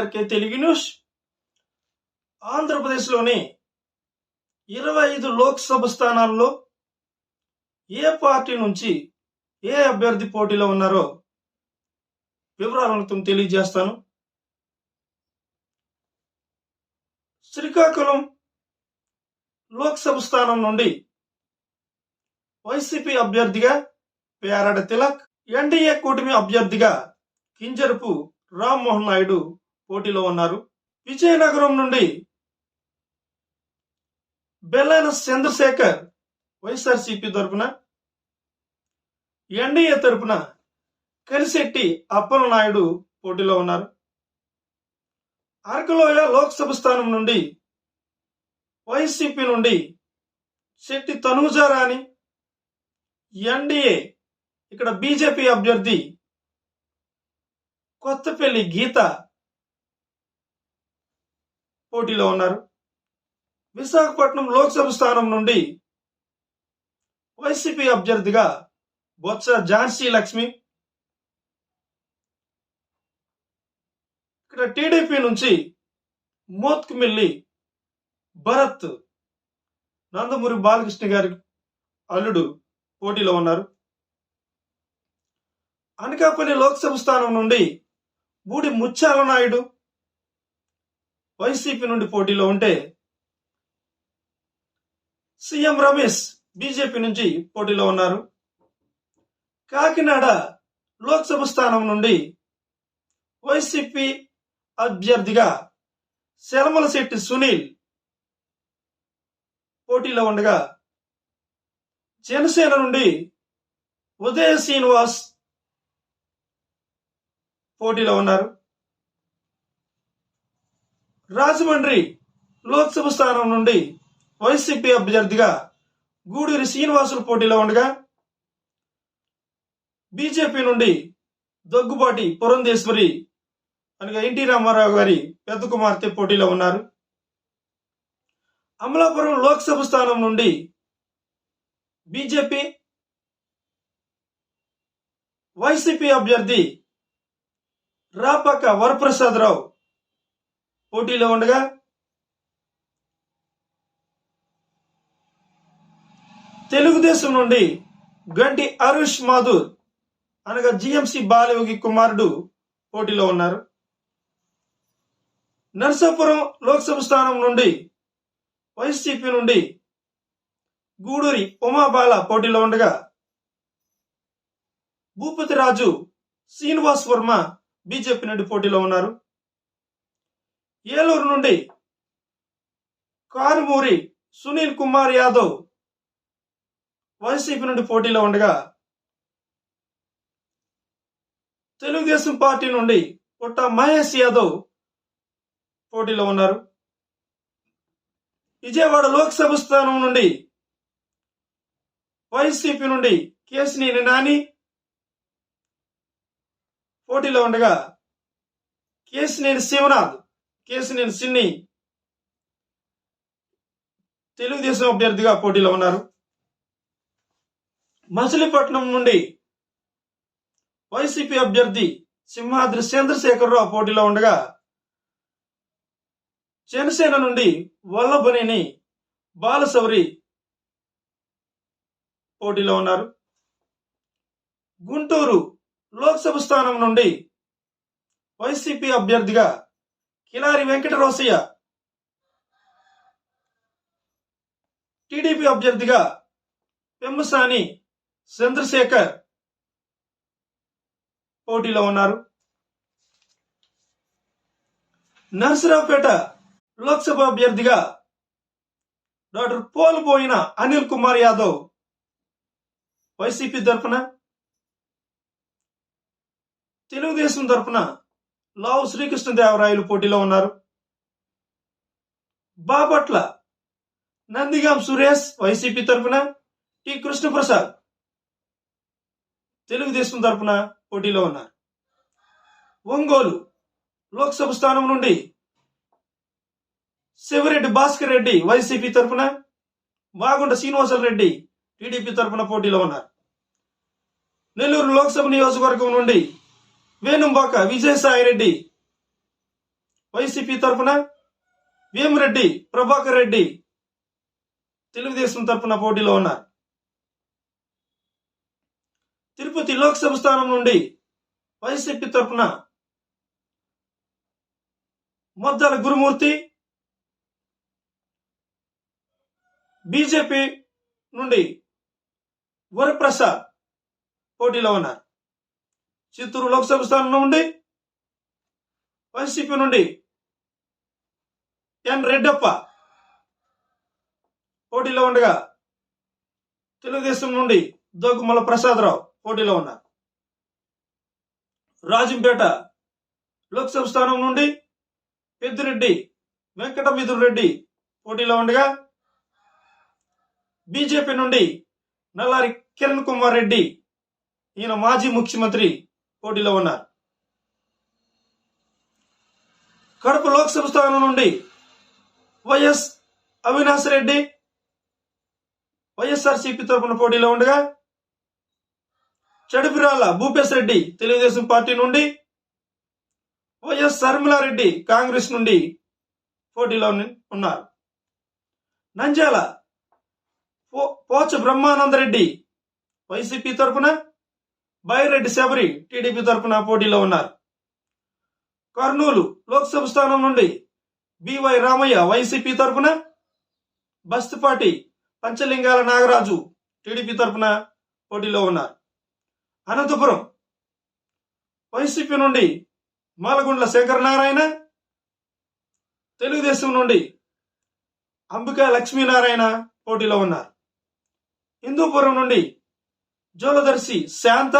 KRK Telugu news. ఆంధ్రప్రదేశ్లోని ఇరవై ఐదు లోక్సభ స్థానాల్లో ఏ పార్టీ నుంచి ఏ అభ్యర్థి పోటీలో ఉన్నారో వివరాలను తెలియజేస్తాను. శ్రీకాకుళం లోక్సభ స్థానం నుండి వైసీపీ అభ్యర్థిగా పేరాడ తిలక్ ఎన్డీఏ కూటమి అభ్యర్థిగా కింజరపు రామ్మోహన్ నాయుడు పోటీలో ఉన్నారు. విజయనగరం నుండి బెల్లైన చంద్రశేఖర్ వైఎస్ఆర్సిపి తరపున ఎన్డీఏ తరపున కలిశెట్టి అప్పల నాయుడు పోటీలో ఉన్నారు. అరకులోయ లోక్సభ స్థానం నుండి వైసీపీ నుండి శెట్టి తనూజారాణి ఎన్డీఏ ఇక్కడ బీజేపీ అభ్యర్థి కొత్తపల్లి గీత పోటీలో ఉన్నారు. విశాఖపట్నం లోక్సభ స్థానం నుండి వైసీపీ అభ్యర్థిగా బొత్స ఝాన్సీ లక్ష్మి. ఇక్కడ టీడీపీ నుంచి మోత్కుమిల్లి భరత్ నందమూరి బాలకృష్ణ గారి అల్లుడు పోటీలో ఉన్నారు. అనకాపల్లి లోక్సభ స్థానం నుండి బూడి ముత్యాల నాయుడు వైసీపీ నుండి పోటీలో ఉంటే సీఎం రమేష్ బీజేపీ నుంచి పోటీలో ఉన్నారు. కాకినాడ లోక్సభ స్థానం నుండి వైసీపీ అభ్యర్థిగా శలమల శెట్టి సునీల్ పోటీలో ఉండగా జనసేన నుండి ఉదయ శ్రీనివాస్ పోటీలో ఉన్నారు. రాజమండ్రి లోక్సభ స్థానం నుండి వైసీపీ అభ్యర్థిగా గూడూరి శ్రీనివాసులు పోటీలో ఉండగా బీజేపీ నుండి దగ్గుబాటి పురంధేశ్వరి అనగా ఎన్టీ రామారావు గారి పెద్ద కుమార్తె పోటీలో ఉన్నారు. అమలాపురం లోక్సభ స్థానం నుండి బీజేపీ వైసీపీ అభ్యర్థి రాపక్క వరప్రసాదరావు పోటీలో ఉండగా తెలుగుదేశం నుండి గంటి అరుష్ మాధుర్ అనగా జిఎంసి బాలయోగి కుమారుడు పోటీలో ఉన్నారు. నర్సాపురం లోక్సభ స్థానం నుండి వైసీపీ నుండి గూడూరి ఉమాబాల పోటీలో ఉండగా భూపతి రాజు శ్రీనివాస్ వర్మ బీజేపీ నుండి పోటీలో ఉన్నారు. ఏలూరు నుండి కారుమూరి సునీల్ కుమార్ యాదవ్ వైసీపీ నుండి పోటీలో ఉండగా తెలుగుదేశం పార్టీ నుండి పుట్ట మహేష్ యాదవ్ పోటీలో ఉన్నారు. విజయవాడ లోక్సభ స్థానం నుండి వైసీపీ నుండి కేసినేని నాని పోటీలో ఉండగా కేసినేని శివనాథ్ కేసినేని సిన్ని. తెలుగుదేశం అభ్యర్థిగా పోటీలో ఉన్నారు. మచిలీపట్నం నుండి వైసీపీ అభ్యర్థి సింహాద్రి చంద్రశేఖరరావు పోటీలో ఉండగా జనసేన నుండి వల్లభనేని బాలసౌరి పోటీలో ఉన్నారు. గుంటూరు లోక్సభ స్థానం నుండి వైసీపీ అభ్యర్థిగా కిలారి వెంకటరోసయ్య టీడీపీ అభ్యర్థిగా పెమ్మసాని చంద్రశేఖర్ పోటీలో ఉన్నారు. నర్సరావుపేట లోక్సభ అభ్యర్థిగా డాక్టర్ పోల్పోయిన అనిల్ కుమార్ యాదవ్ వైసీపీ తరఫున తెలుగుదేశం తరఫున లావు శ్రీకృష్ణదేవరాయలు పోటీలో ఉన్నారు. బాపట్ల నందిగాం సురేష్ వైసీపీ తరఫున టి. కృష్ణప్రసాద్ తెలుగుదేశం తరఫున పోటీలో ఉన్నారు. ఒంగోలు లోక్సభ స్థానం నుండి శివరెడ్డి భాస్కర్ రెడ్డి వైసీపీ తరఫున మాగుంట శ్రీనివాసల్ రెడ్డి టీడీపీ తరఫున పోటీలో ఉన్నారు. నెల్లూరు లోక్సభ నియోజకవర్గం నుండి వేణుంబాక విజయసాయి రెడ్డి వైసీపీ తరఫున వేమిరెడ్డి ప్రభాకర్ రెడ్డి తెలుగుదేశం తరఫున పోటీలో ఉన్నారు. తిరుపతి లోక్సభ స్థానం నుండి వైసీపీ తరఫున మొద్దల గురుమూర్తి బీజేపీ నుండి వరప్రసాద్ పోటీలో ఉన్నారు. చిత్తూరు లోక్సభ స్థానం నుండి వైసీపీ నుండి ఎన్ రెడ్డప్ప పోటీలో ఉండగా తెలుగుదేశం నుండి దోగుమల ప్రసాదరావు పోటీలో ఉన్నారు. రాజంపేట లోక్సభ స్థానం నుండి పెద్దిరెడ్డి వెంకటమిదురెడ్డి రెడ్డి పోటీలో ఉండగా బీజేపీ నుండి నల్లారి కిరణ్ కుమార్ రెడ్డి ఈయన మాజీ ముఖ్యమంత్రి పోటీలో ఉన్నారు. కడప లోక్సభ స్థానం నుండి వైఎస్ అవినాష్ రెడ్డి వైఎస్ఆర్సీపీ తరఫున పోటీలో ఉండగా చడిపిరాల భూపేశ్ రెడ్డి తెలుగుదేశం పార్టీ నుండి వైఎస్ శర్మిలారెడ్డి కాంగ్రెస్ నుండి పోటీలో ఉన్నారు. నంద్యాల పో- పోచ బ్రహ్మానందరెడ్డి వైసీపీ తరఫున బైరెడ్డి శబరి టీడీపీ తరఫున పోటీలో ఉన్నారు. కర్నూలు లోక్సభ స్థానం నుండి బివై రామయ్య వైసీపీ తరఫున బస్తుపాటి పంచలింగాల నాగరాజు టీడీపీ తరఫున పోటీలో ఉన్నారు. అనంతపురం వైసీపీ నుండి మాలగుండ్ల శంకరనారాయణ తెలుగుదేశం నుండి అంబికా లక్ష్మీనారాయణ పోటీలో ఉన్నారు. హిందూపురం నుండి జోలదర్శి శాంత.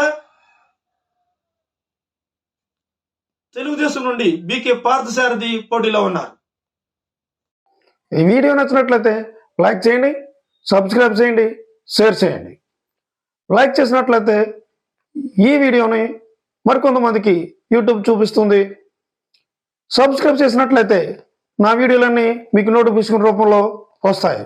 తెలుగుదేశం నుండి బీకే పార్థసారథి పోటీలో ఉన్నారు. ఈ వీడియో నచ్చినట్లయితే లైక్ చేయండి సబ్స్క్రైబ్ చేయండి షేర్ చేయండి. లైక్ చేసినట్లయితే ఈ వీడియోని మరికొంతమందికి యూట్యూబ్ చూపిస్తుంది. సబ్స్క్రైబ్ చేసినట్లయితే నా వీడియోలన్నీ మీకు నోటిఫికేషన్ రూపంలో వస్తాయి.